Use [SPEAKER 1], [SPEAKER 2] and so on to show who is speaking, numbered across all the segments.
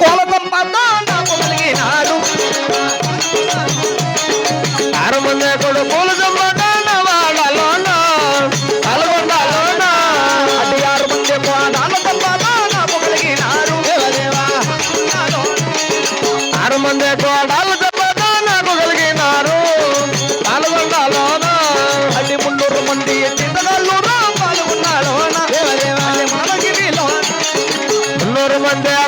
[SPEAKER 1] కోల సంపద నాకు కలిగినాడు ఆరు కొడుకులు సంపద కోడాలు నాకు కలిగినారు మంది పాల్గొన్నాలోన మున్నూరు మంది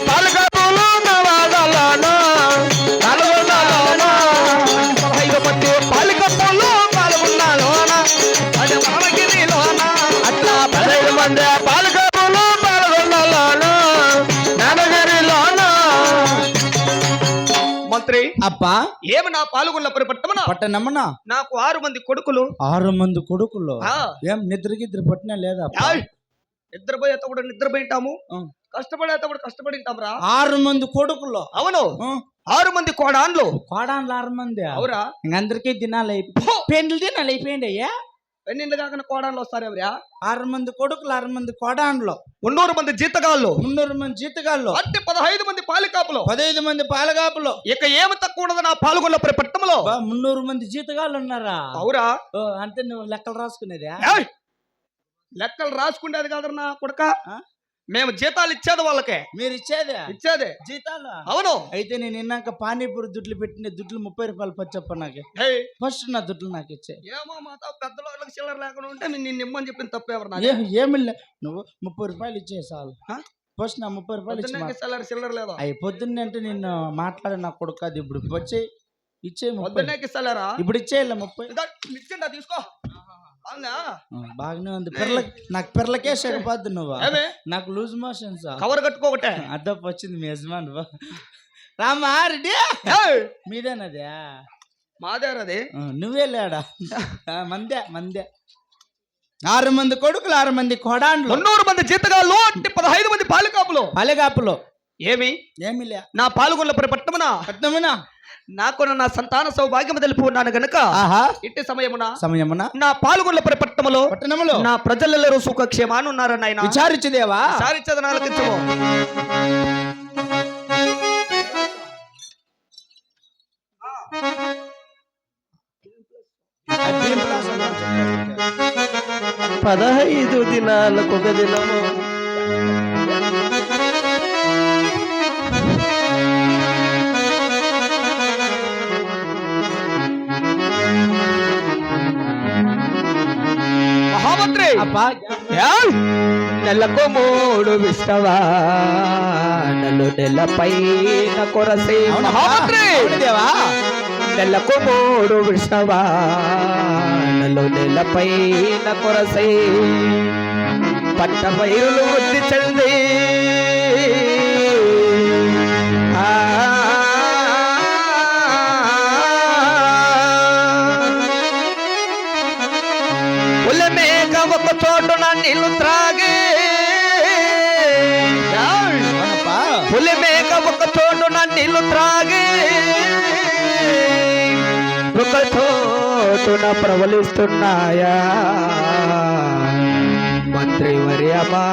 [SPEAKER 2] అబ్బా!
[SPEAKER 1] ఏమి నా పాల్గొన్న
[SPEAKER 2] పట్టనమ్మన?
[SPEAKER 1] నాకు ఆరు మంది కొడుకులు.
[SPEAKER 2] ఆరు మంది కొడుకులు? ఏం నిద్రకి ఇద్దరు పట్టినా లేదా?
[SPEAKER 1] యాయ్, నిద్రపోయేటప్పుడు నిద్రపోయింటాము.
[SPEAKER 2] ఆ.
[SPEAKER 1] కష్టపడేటప్పుడు కష్టపడింటాం రా
[SPEAKER 2] ఆరు మంది కొడుకులు.
[SPEAKER 1] అవును. ఆరు మంది కోడాన్లు.
[SPEAKER 2] కోడాన్లు ఆరు మంది.
[SPEAKER 1] అవురా.
[SPEAKER 2] ఇంకందరికీ దినాలు అయిపోయి పెండ్లు దినాలు అయిపోయింది అయ్యా
[SPEAKER 1] పెన్నిళ్ళు కాకుండా కోడాన్లు వస్తారెవరా
[SPEAKER 2] ఆరు మంది కొడుకులు ఆరు మంది కోడాన్లు.
[SPEAKER 1] మున్నూరు మంది జీతగాళ్ళు.
[SPEAKER 2] మున్నూరు మంది జీతగాళ్ళు.
[SPEAKER 1] అంటే పదహైదు మంది పాలికాపులు.
[SPEAKER 2] పదహైదు మంది పాలగాపులు
[SPEAKER 1] ఇక ఏమి తక్కువ ఉండదు నా పాల్గొన్న పట్టణంలో
[SPEAKER 2] మున్నూరు మంది జీతగాళ్ళు ఉన్నారా?
[SPEAKER 1] అవురా.
[SPEAKER 2] అంటే నువ్వు లెక్కలు రాసుకునేదా!
[SPEAKER 1] లెక్కలు రాసుకునేది కాదు నా కొడక.
[SPEAKER 2] ఆ?
[SPEAKER 1] మేము జీతాలు ఇచ్చేది వాళ్ళకే.
[SPEAKER 2] మీరు ఇచ్చేదే?
[SPEAKER 1] ఇచ్చేదే.
[SPEAKER 2] జీతాలు?
[SPEAKER 1] అవును.
[SPEAKER 2] అయితే నేను ఇన్నాక పానీపూరి దుడ్లు పెట్టిన దుడ్లు ముప్పై రూపాయలు పచ్చప్ప నాకు. ఫస్ట్ నా దుడ్లు నాకు ఇచ్చే.
[SPEAKER 1] ఏమో మాత పెద్దల వాళ్ళకి చిల్లర లేకుండా ఉంటే నేను నిన్ను ఇమ్మని చెప్పిన తప్పేవరు
[SPEAKER 2] ఏ ఏమి నువ్వు ముప్పై రూపాయలు ఇచ్చే చాలు? ఫస్ట్ నా ముప్పై రూపాయలు
[SPEAKER 1] చిల్లర చిల్లర లేదా?
[SPEAKER 2] అవి పొద్దున్నే అంటే నిన్ను మాట్లాడి నా కొడుకు అది ఇప్పుడు వచ్చే ఇచ్చే ముప్పై. ఇప్పుడు ఇచ్చేయాల ముప్పై.
[SPEAKER 1] తీసుకో.
[SPEAKER 2] బాగానే ఉంది. పిర్ల నాకు పిర్లకే సరిపోద్ది నువ్వు. నాకు లూజ్ మోషన్స్
[SPEAKER 1] కవర్ కట్టుకోకటే
[SPEAKER 2] అద్దపు వచ్చింది మీ యజమాని. రామా రెడ్డి మీదేనదే
[SPEAKER 1] మాదేరది
[SPEAKER 2] నువ్వే లేడా? మందే మందే. ఆరు మంది కొడుకులు ఆరు మంది కొడాండ్లు
[SPEAKER 1] మున్నూరు మంది జీతగాళ్ళు పదహైదు మంది పాలికాపులు.
[SPEAKER 2] పలెగాపులు
[SPEAKER 1] ఏమి?
[SPEAKER 2] ఏమి లే.
[SPEAKER 1] నా పాల్గొన్న పట్టణమున?
[SPEAKER 2] పట్నమునా
[SPEAKER 1] నాకు నా సంతాన సౌభాగ్యం తెలుపు ఉన్నాను గనుక
[SPEAKER 2] ఆహా.
[SPEAKER 1] ఇట్టి సమయమున
[SPEAKER 2] సమయమున
[SPEAKER 1] నా పాల్గొన్న పట్టణములో
[SPEAKER 2] పట్టణములో
[SPEAKER 1] నా ప్రజలలో సుఖక్షేమాన్ని ఉన్నారు నాయన
[SPEAKER 2] విచారించుదేవా
[SPEAKER 1] నాలుగించము పదహైదు దినాలకు ఒక దినము. ఏయ్! నెలకు మూడు విష్టవా నెల నెలపైన కొరసే నెలకు మూడు విష్టవా నెల నెలపైన కొరసే పంట పైరులు వృద్ధి చెంది పులమేక ఒక చోటున నీళ్ళు త్రాగి.
[SPEAKER 2] అవునప్పా
[SPEAKER 1] పులిమేక ఒక చోటున నీళ్ళు త్రాగి. ఒక చోటున ప్రవలిస్తున్నాయా మంత్రి వర్యమా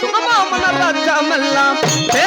[SPEAKER 2] சுகமா மனராஜாமெல்லாம் பே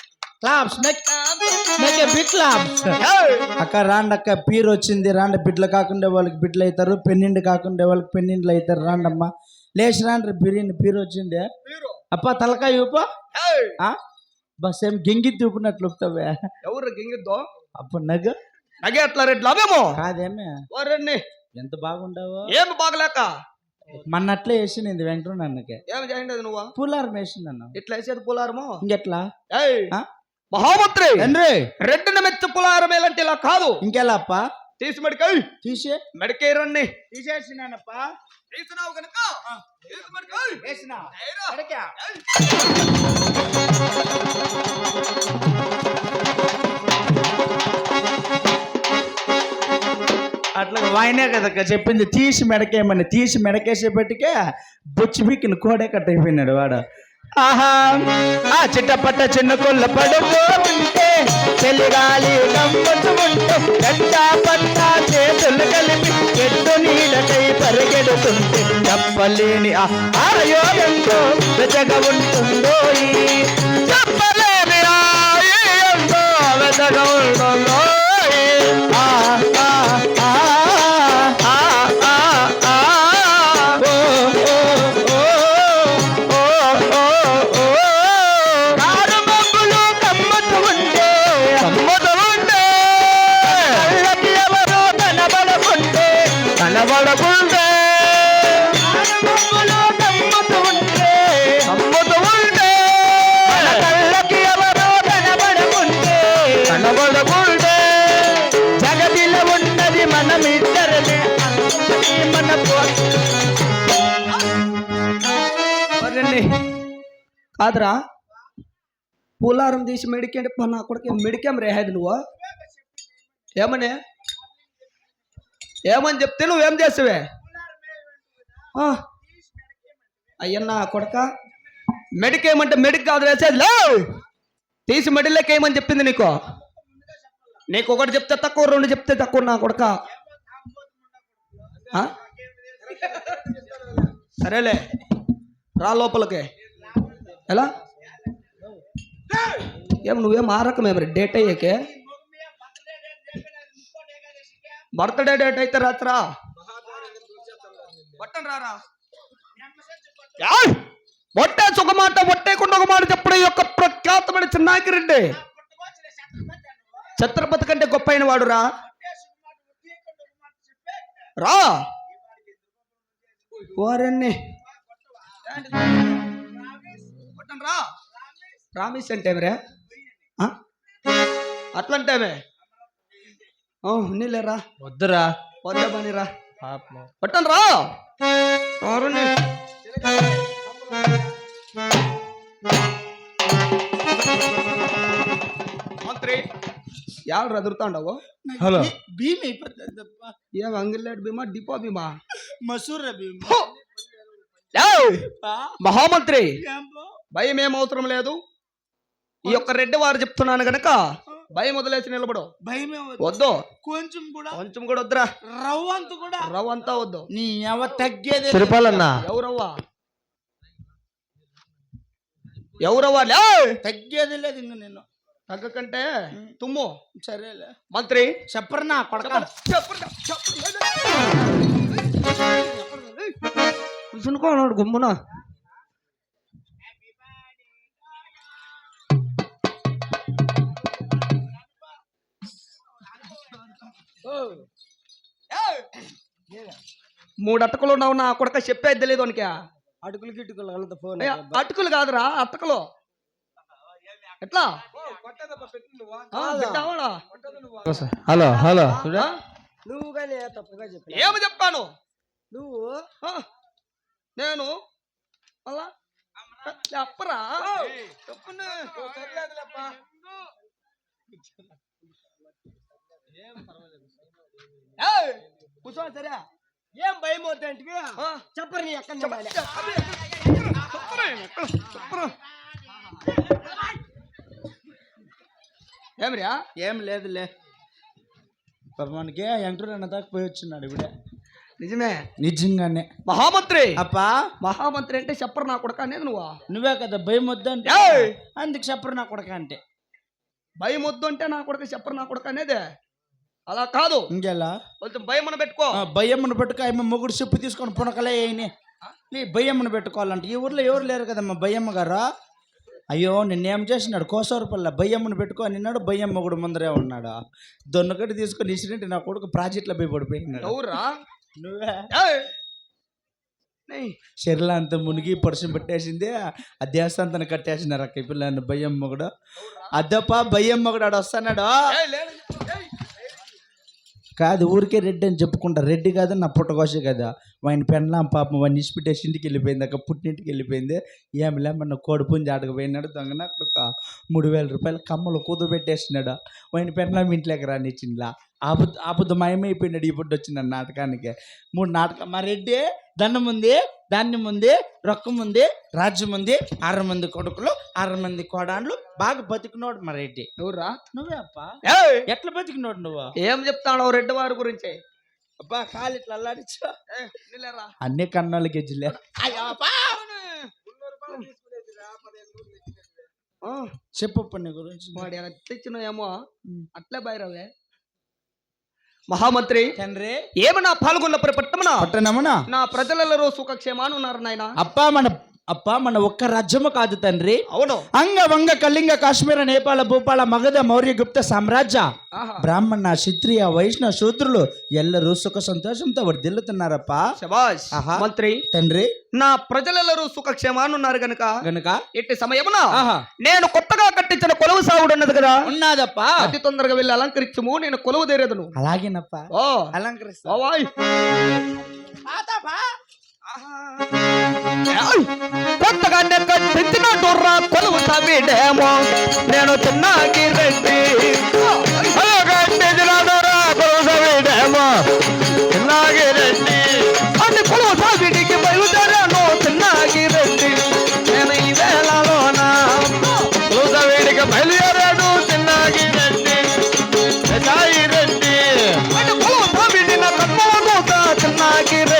[SPEAKER 2] క్లాప్స్ బిగ్ క్లాప్స్ అక్క రాండక్క పీరు వచ్చింది రాండ. బిడ్డలు కాకుండా వాళ్ళకి బిడ్డలు అవుతారు పెన్నిండు కాకుండా వాళ్ళకి పెన్నిండ్లు అవుతారు రాండమ్మ లేచి రాండ్రి బిర్యానీ పీరు వచ్చింది. అప్ప తలకాయ ఊప! బస్ ఏం గెంగి తూపినట్లు ఊపుతావే.
[SPEAKER 1] ఎవరు గింగిద్దో?
[SPEAKER 2] అప్పుడు నగ.
[SPEAKER 1] నగే అట్లా రెడ్లు? అవేమో?
[SPEAKER 2] కాదేమే. ఎంత బాగుండావో?
[SPEAKER 1] ఏమి బాగలేక?
[SPEAKER 2] మొన్న అట్లే వేసింది వెంకటరమణ అన్నకి.
[SPEAKER 1] ఏమి చేయండి నువ్వు?
[SPEAKER 2] పుల్లారం వేసింది అన్న.
[SPEAKER 1] ఇట్లా వేసేది పులారము?
[SPEAKER 2] ఇంకెట్లా?
[SPEAKER 1] మహామంత్రి! రెడ్డిని మెచ్చ పులారం ఎలాంటి ఇలా కాదు.
[SPEAKER 2] ఇంకెలా అప్ప
[SPEAKER 1] తీసి మెడికై
[SPEAKER 2] తీసే.
[SPEAKER 1] మెడికే రండి
[SPEAKER 2] తీసేసినానప్ప?
[SPEAKER 1] తీసినావు కనుక తీసి మెడికై.
[SPEAKER 2] వేసిన?
[SPEAKER 1] ఏరా.
[SPEAKER 2] అట్లా వాయినే కదక్క చెప్పింది. తీసి మెడకేయమని తీసి మెడకేసేపటికే బొచ్చి బిక్కిన కోడే కట్ అయిపోయినాడు వాడు. ఆహా. ఆ చిట్టపట్ట చిన్న కొల్ల పడుకుంటే చెలిగాలి గమ్మత్తు ఉంటే పట్ట చేతులు కలిపి ఎట్టు నీడకై పరిగెడుతుంటే చెప్పలేని ఆ ఆరయోగంతో వెతగ ఉంటుందో చెప్పలేని ఆ వెతగ
[SPEAKER 1] కాదురా పూలారం తీసి మెడికేంటి నా కొడుకు మెడికేం రేహేది నువ్వు? ఏమని? ఏమని చెప్తే నువ్వేం చేసావే? ఆ. అయ్యన్నా కొడక. మెడికేమంటే మెడిక్ కాదు వేసేది లేవు తీసి మెడిలోకి ఏమని చెప్పింది నీకు? నీకు ఒకటి చెప్తే తక్కువ రెండు చెప్తే తక్కువ నా కొడక. ఆ? సరేలే. రా లోపలికి. ఎలా? ఏం నువ్వేం ఆ రకం డేట్ అయ్యాకే? బర్త్డే డేట్ అయితే రాత్రా? బట్టన్ రారా? ఒట్టే సుఖమాట ఒట్టేకుండా ఒక మాట చెప్పడం యొక్క ప్రఖ్యాతమైన చిన్నాకిరెడ్డి ఛత్రపతి కంటే గొప్ప అయిన వాడు రా. వారన్నీ? ఓరన్ని కొట్టండి రా రామేష్ అంటే రే అట్లంటేమే నీళ్ళేరా
[SPEAKER 2] వద్దురా
[SPEAKER 1] వద్దా పని రా
[SPEAKER 2] పాపం
[SPEAKER 1] కొట్టండి రా ఎవరండి మంత్రి ఎవరు ఎదురుతాండవు
[SPEAKER 2] హలో
[SPEAKER 3] భీమ్ అయిపోతుందప్ప
[SPEAKER 1] ఏం అంగిల్లేడు భీమా డిపో భీమా
[SPEAKER 3] మసూర భీమ్
[SPEAKER 1] భయం ఏం అవసరం లేదు ఈ యొక్క రెడ్డి వారు చెప్తున్నాను గనక భయం వదిలేసి నిలబడు
[SPEAKER 3] భయమే వద్దు.
[SPEAKER 1] వద్దు
[SPEAKER 3] కొంచెం కూడా
[SPEAKER 1] కొంచెం కూడా వద్దురా
[SPEAKER 3] రవ్వంత కూడా
[SPEAKER 1] రవ్వంతా వద్దు
[SPEAKER 2] నీ ఎవ తగ్గేదే
[SPEAKER 1] తిరుపాలన్నా ఎవరవ్వా ఎవరవ్వా లే
[SPEAKER 2] తగ్గేది లేదు ఇంక నేను
[SPEAKER 1] తగ్గకంటే తుమ్ము
[SPEAKER 2] సరేలే
[SPEAKER 1] మంత్రి
[SPEAKER 2] చెప్పరనా కొడక
[SPEAKER 1] కూర్చునుకోనాడు గుమ్మున మూడు అటకలు ఉన్నావు నా కొడక చెప్పేది తెలియదు వానికి
[SPEAKER 3] అడుగులు గిట్టుకులు అంత ఫోన్
[SPEAKER 1] అటుకులు కాదురా అటకలు. ఎట్లా?
[SPEAKER 2] Hello hello?
[SPEAKER 3] నువ్వు కానీ తప్పుగా చెప్పి
[SPEAKER 1] ఏమి చెప్పాను?
[SPEAKER 3] నువ్వు?
[SPEAKER 1] నేను? అలా చెప్పరా? చెప్పను. కూర్చో సరే.
[SPEAKER 3] ఏం భయం అవుతాంటివి చెప్పరు నీ ఎక్కడ
[SPEAKER 1] చెప్పరే. ఏమిరా?
[SPEAKER 2] ఏం లేదులే. మనకి ఎంటర్ అన్న దాకా పోయి వచ్చినాడు ఇప్పుడే.
[SPEAKER 1] నిజమే.
[SPEAKER 2] నిజంగానే.
[SPEAKER 1] మహామంత్రి.
[SPEAKER 2] అప్పా?
[SPEAKER 1] మహామంత్రి అంటే చెప్పరు నా కొడక అనేది నువ్వు?
[SPEAKER 2] నువ్వే కదా భయం వద్దంటే! అందుకు చెప్పరు నా కొడక అంటే.
[SPEAKER 1] భయం వద్దు అంటే నా కొడక చెప్పరు నా కొడక అనేది? అలా కాదు.
[SPEAKER 2] ఇంకెలా?
[SPEAKER 1] కొంచెం భయం అని పెట్టుకో.
[SPEAKER 2] ఆ, భయమ్మను పెట్టుకో ఆమె మొగుడు చెప్పు తీసుకొని పునకలే అయినాయి నీ భయమ్మను పెట్టుకోవాలంటే ఈ ఊర్లో ఎవరు లేరు కదమ్మా భయమ్మ గారు? అయ్యో నిన్నేం చేసినాడు? కోసవరపల్ల భయమ్మను పెట్టుకో నిన్నాడు భయం మొగుడు ముందరే ఉన్నాడు? దొన్నకటి తీసుకొని ఇసిరెంటి నా కొడుకు ప్రాజెక్ట్లో పోయి పడిపోయినాడు.
[SPEAKER 1] ఎవరురా?
[SPEAKER 2] నువ్వే! చెర్ల అంత మునిగి పరుషం పెట్టేసింది ఆ దేవస్థానం కట్టేసినారు అక్క పిల్లని భయం మొగుడు. అద్దప్ప భయం మొగుడు ఆడు వస్తున్నాడు! కాదు ఊరికే రెడ్డి అని చెప్పుకుంటా. రెడ్డి కాదు నా పుట్టకోసే కదా. వాడిని పెనలాం పాపం వాడిని ఇచ్చిపెట్టేసి ఇంటికి వెళ్ళిపోయింది. అక్క పుట్టింటికి వెళ్ళిపోయింది. ఏమి లేమన్న కోడి పుంజి ఆడకపోయినాడు దొంగన? అక్కడ ఒక మూడు వేల రూపాయలు కమ్మలు కూతబెట్టేసినాడు వాడిని పెనలాం ఇంట్లోకి రానిచ్చిందిలా ఆపు ఆబుద్ధ మాయమైపోయినాడు ఈ పుట్టి వచ్చిన నాటకానికి. మూడు నాటకం మా రెడ్డి దండం ఉంది ధాన్యం ఉంది రొక్కం ఉంది రాజ్యం ఉంది ఆరు మంది కొడుకులు ఆరు మంది కోడాన్లు బాగా బతికినోడు మా రెడ్డి.
[SPEAKER 1] ఎవర్రా
[SPEAKER 2] నువ్వే అప్ప! ఎట్లా బతికినోడు నువ్వు?
[SPEAKER 1] ఏం చెప్తాడు రెడ్డి వారి గురించి?
[SPEAKER 2] అబ్బా కాలు ఇట్లా అల్లాడించు
[SPEAKER 1] ఏయ్, నిల్లేరా.
[SPEAKER 2] అన్ని కన్నాళ్ళకి గిజ్జలే చెప్పు నీ గురించి.
[SPEAKER 1] వాడు ఎలా తెచ్చినో ఏమో అట్లే బయరవే మహామంత్రి
[SPEAKER 2] తండ్రి
[SPEAKER 1] ఏమన్నా పాల్గొన్న పట్టమన?
[SPEAKER 2] పట్టణమునా
[SPEAKER 1] నా ప్రజలలో సుఖక్షేమాను ఉన్నారు నాయన
[SPEAKER 2] అప్పా మన అప్పా మన ఒక్క రాజ్యము కాదు తండ్రి.
[SPEAKER 1] అవును.
[SPEAKER 2] అంగ వంగ కళింగ కాశ్మీర నేపాళ భూపాల మగధ మౌర్య గుప్త సామ్రాజ్య. బ్రాహ్మణ క్షత్రియ వైష్ణవ శూద్రులు ఎల్లరూ సుఖ సంతోషంతో వర్దిల్లుతున్నారప్పా
[SPEAKER 1] శబాష్
[SPEAKER 2] ఆహా.
[SPEAKER 1] మంత్రి
[SPEAKER 2] తండ్రి.
[SPEAKER 1] నా ప్రజలలో సుఖక్షేమాను ఉన్నారు గనుక
[SPEAKER 2] గనుక?
[SPEAKER 1] ఇట్టి సమయమున నేను కొత్తగా కట్టించిన కొలువు సాగుడు ఉన్నది కదా.
[SPEAKER 2] ఉన్నాదప్పా.
[SPEAKER 1] అతి తొందరగా వెళ్ళి అలంకరించము నేను కొలువు తీరేదను
[SPEAKER 2] అలాగేనప్పా.
[SPEAKER 1] ఓ.
[SPEAKER 2] అలంకరిస్తా.
[SPEAKER 1] కొత్తగా ఏయ్! కొత్తగానే కట్టించిన డొర్రా కొలువు సాబిడేమో నేను చిన్నాకి రెడ్డి